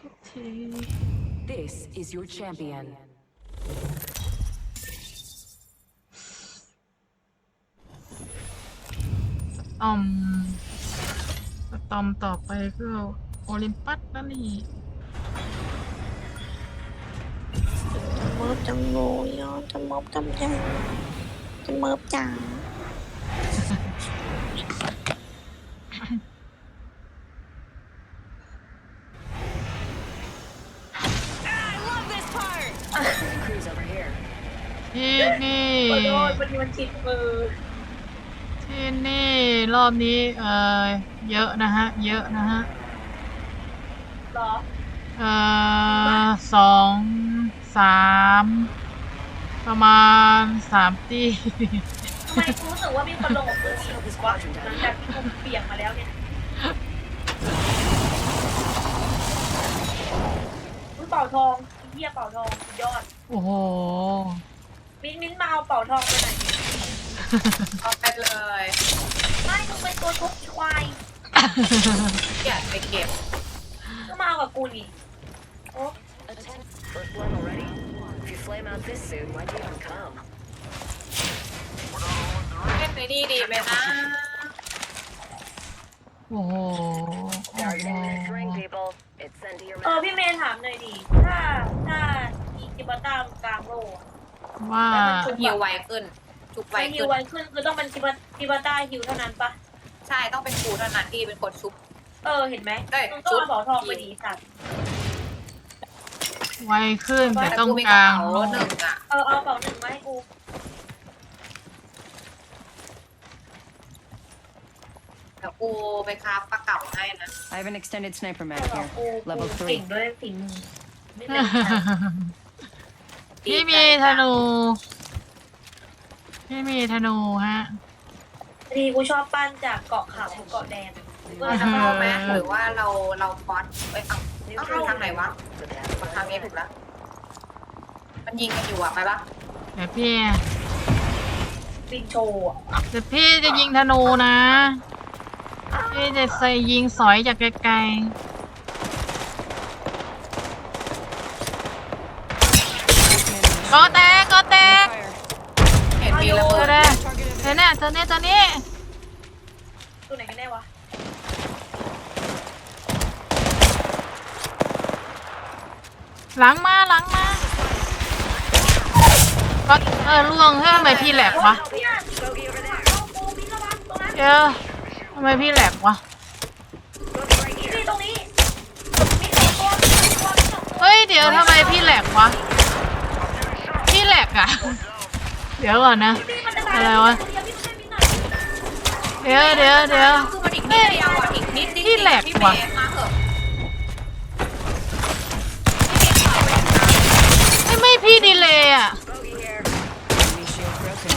ทุกที This is your champion. ตอมสตอมต่อไปก็โอลิมปัสแล้วนี่จะเมิบจังโวยอะจะเมิบจำจังจะเมิบจัง ที่นี่ ขอโทษวันนี้มันติดมือที่นี่รอบนี้เออเยอะนะฮะ เยอะนะฮะ เหรอเออสองสามประมาณสามตี ทำไมกูรู้สึกว่ามีคนลงกับกูอีกวะหลังจากที่กูเปียกมาแล้วเนี่ยอุ้ยเป่าทองไอ้เหี้ยเป่าทองสุดยอด โอ้โห มิ้นท์มิ้นท์มาเอาเป่าทองไปไหนอยเอาไปเลยไม่มึงเป็นตัวทุกอีควายอยากไปเก็บก็มาเอากับกูนี่โอ้ Atten- First blood already? If you flame out this soon, why'd you even come? เล่นในนี่ดีไหมนะโอ้โหโอ้ Targeting next โห ring, people. It's sent to your เออ map. พี่เมย์ถามหน่อยดิถ้าถ้าอีกิบาต้ามนกลางโลอะ ว่าฮิวไวขึ้นชุบไวไวฮิขึ้วนไวขึ้นคือต้องเป็นกิบากิบาต้าฮิวเท่านั้นปะใช่ต้องเป็นครูเท่านั้นที่เป็นคนชุบ เออเห็นไหมเอ้ยมึงต้องเอาเป๋าทองไปดีสัตว์ไวขึ้นแต่แต่ต้องกูมีกกระลางเป๋าหนึ่งอะเออเอาเป๋าหนึ่งมาให้กูเดี๋ยวกูไปคราฟปลาเก๋าให้นะ I have an extended sniper เอ mag อ here. กู Level กูเก่ง 3. ด้วยฝีมือไม่เป็นไร พี่มีธนู พี่มีธนูฮะ ทีกูชอบปั้นจากเกาะขาวถึงเกาะแดงเพื่อเราจะจะเข้าเข้าไหไหมมหรือว่าเราเราฟอสเอ้ยเอา New ต้องเข้าทางไหนวะ So that's มา where ทางนี้ I'm ถูก at. แล้ว มันยิงกันอยู่อะไปปะเดี๋ยวพี่ ปินโชว์อะเดี๋ยวพี่จะยิงธนูนะ พี่จะใส่ยิงสอยจากไกลๆ ก็แตกก็แตกเห็นมีระเบิเจอดเลยเจอเนี่ยเจอเนี่ยเจอนี่ตัวไหนกันแน่วะหลังมาหลังมาก็เออล่วงเฮ้ยทำไมพี่แหลกวะเอาพี่อะ Bogey over there. เอากูมิ้นระวังตรงนั้นเจอทำไมพี่แหลกวะ Bogey right นี่ here. ตรงนี้มิ้นสองตัวมิ้นสองตัวมิ้นสองตัวเฮ้ยเดี๋ยวทำไมพี่แหลกวะพี่แหลก อะเดี๋ยวก่อนนะพี่มันจะตายอะไรวะเดี๋ยวพี่ช่วยมิ้นหน่อยเดี๋ยวเดี๋ยวเดี๋ยวคือมันอีกนิดเดียวอะอีกนิดนิดที่แหลกพี่ว่ะเมย์มาเถอะไม่ไม่พี่ดีเลยอะ Bogey here. Enemy shield broken.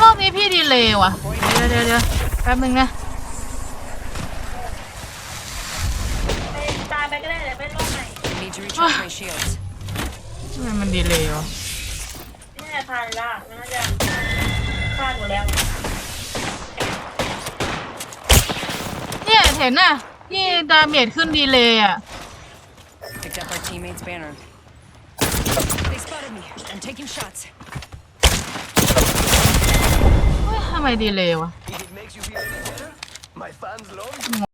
รอบนี้พี่ดีเลยว่ะ เดี๋ยวเดี๋ยวเดี๋ยวแป๊บนึงนะไปตายไปก็ได้เลยไม่รอดไหน Need to recharge my shields. ทำไมมันดีเลยวะนี่น่าจะทานละมันน่าจะพลาดหมดแล้ว เนี่ยเห็นน่ะพี่ดาเมจขึ้นดีเลยอะ Picked up our teammate's banner. They spotted me. I'm taking shots. เฮ้ยทำไมดีเลยวะ If it makes you feel any better, my fans love